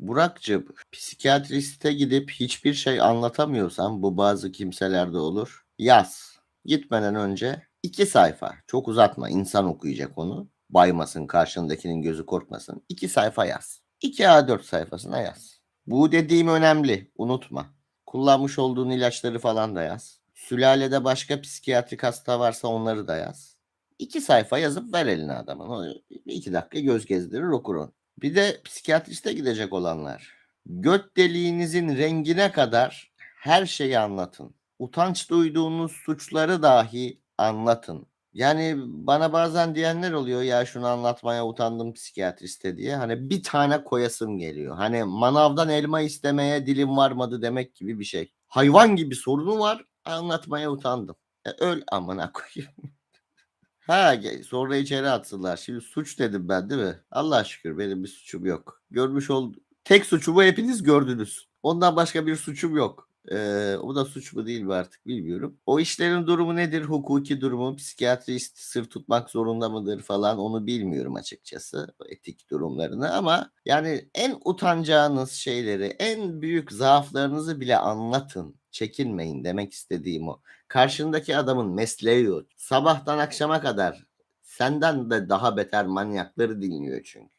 Burak'cığım psikiyatriste gidip hiçbir şey anlatamıyorsan bu bazı kimselerde olur. Yaz. Gitmeden önce iki sayfa. Çok uzatma. insan okuyacak onu. Baymasın karşındakinin gözü korkmasın. İki sayfa yaz. 2 A4 sayfasına yaz. Bu dediğim önemli. Unutma. Kullanmış olduğun ilaçları falan da yaz. Sülalede başka psikiyatrik hasta varsa onları da yaz. İki sayfa yazıp ver eline adamın. İki dakika göz gezdirir okur onu. Bir de psikiyatriste gidecek olanlar. Göt deliğinizin rengine kadar her şeyi anlatın. Utanç duyduğunuz suçları dahi anlatın. Yani bana bazen diyenler oluyor ya şunu anlatmaya utandım psikiyatriste diye. Hani bir tane koyasım geliyor. Hani manavdan elma istemeye dilim varmadı demek gibi bir şey. Hayvan gibi sorunu var anlatmaya utandım. E, öl amına koyayım. Ha sonra içeri atsınlar. Şimdi suç dedim ben değil mi? Allah şükür benim bir suçum yok. Görmüş ol tek suçumu hepiniz gördünüz. Ondan başka bir suçum yok. Ee, o da suç mu değil mi artık bilmiyorum. O işlerin durumu nedir? Hukuki durumu, psikiyatrist sır tutmak zorunda mıdır falan onu bilmiyorum açıkçası. Etik durumlarını ama yani en utanacağınız şeyleri, en büyük zaaflarınızı bile anlatın. Çekinmeyin demek istediğim o. Karşındaki adamın mesleği o. Sabahtan akşama kadar senden de daha beter manyakları dinliyor çünkü.